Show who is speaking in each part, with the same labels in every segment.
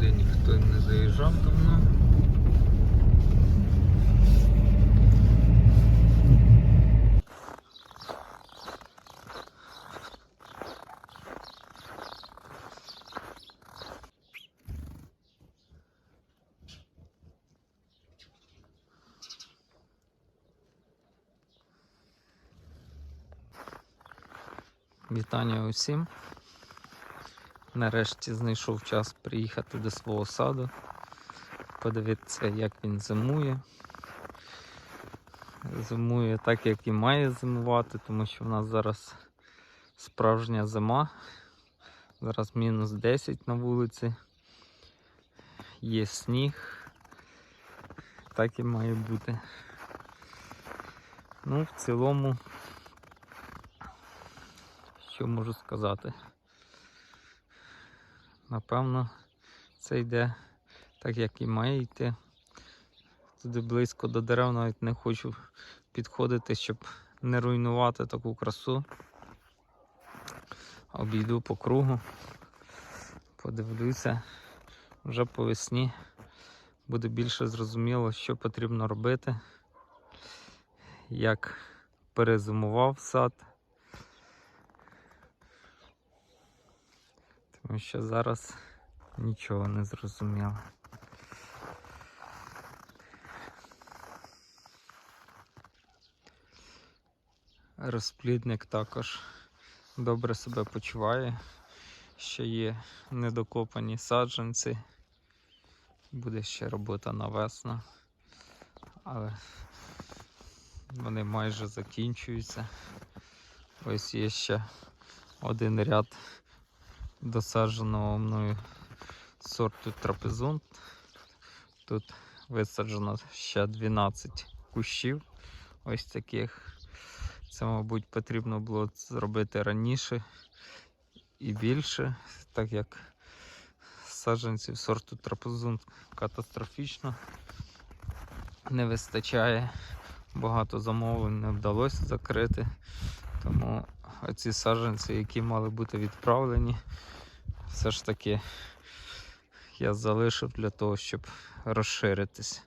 Speaker 1: Хто не заїжджав давно. Вітання усім. Нарешті знайшов час приїхати до свого саду, подивитися, як він зимує. Зимує так, як і має зимувати, тому що в нас зараз справжня зима. Зараз мінус 10 на вулиці. Є сніг. Так і має бути. Ну, в цілому, що можу сказати? Напевно, це йде так, як і має йти. Туди близько до дерев навіть не хочу підходити, щоб не руйнувати таку красу. Обійду по кругу, подивлюся, вже по весні буде більше зрозуміло, що потрібно робити, як перезимував сад. Що зараз нічого не зрозуміло. Розплідник також добре себе почуває. Ще є недокопані саджанці. Буде ще робота на весну, але вони майже закінчуються. Ось є ще один ряд досадженого мною сорту трапезунт. Тут висаджено ще 12 кущів. Ось таких. Це, мабуть, потрібно було зробити раніше і більше, так як саджанців сорту трапезунт катастрофічно не вистачає. Багато замовлень не вдалося закрити. Тому оці саджанці, які мали бути відправлені, все ж таки я залишив для того, щоб розширитись.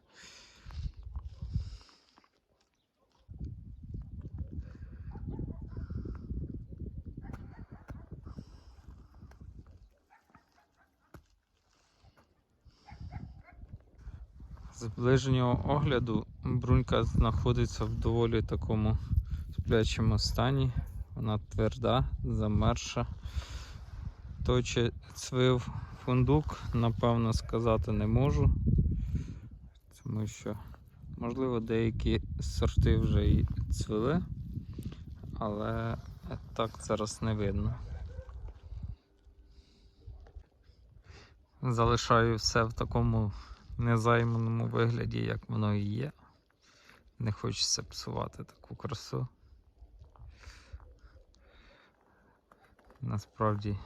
Speaker 1: З ближнього огляду брунька знаходиться в доволі такому сплячому стані. Вона тверда, замерша. То чи цвив фундук, напевно, сказати не можу. Тому що, можливо, деякі сорти вже і цвіли, але так зараз не видно. Залишаю все в такому незайманому вигляді, як воно і є. Не хочеться псувати таку красу. Насправді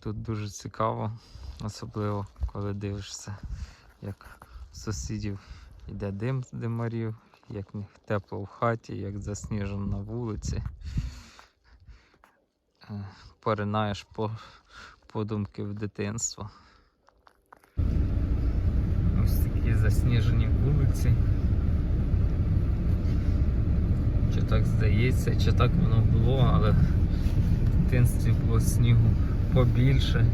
Speaker 1: тут дуже цікаво, особливо коли дивишся, як сусідів йде дим з димарів, як тепло в хаті, як засніжено на вулиці. Е, Поринаєш по подумки в дитинство. Ось такі засніжені вулиці. Чи так здається, чи так воно було, але дитинстві було снігу побільше.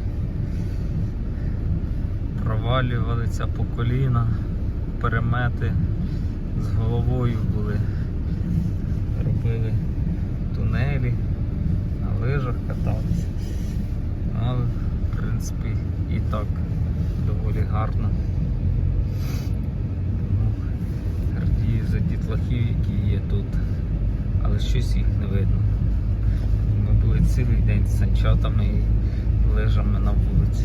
Speaker 1: Провалювалися по коліна, перемети з головою були. Робили тунелі, на лижах каталися. Але, в принципі, і так доволі гарно. Тому за дітлахів, які є тут, але щось їх не видно. Цілий день з санчатами і лежами на вулиці.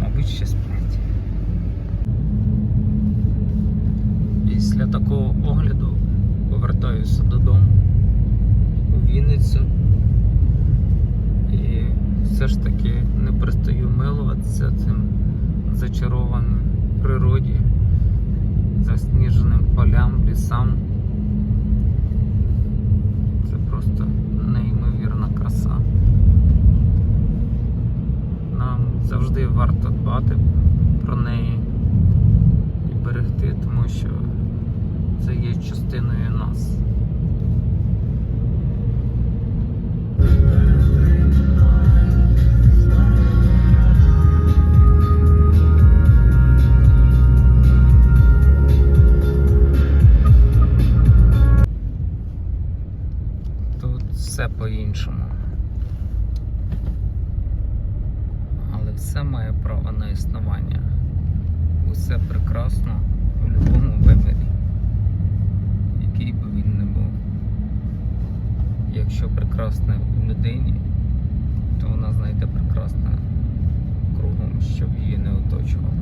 Speaker 1: Мабуть, ще сплять. Після такого огляду повертаюся додому у Вінницю. І все ж таки не перестаю милуватися цим зачарованим природі, засніженим полям, лісам. Що це є частиною нас. Тут все по-іншому. Але все має право на існування. Усе прекрасно в будь-якому вимірі, який би він не був. Якщо прекрасне в людині, то вона знайде прекрасне кругом, щоб її не оточувало.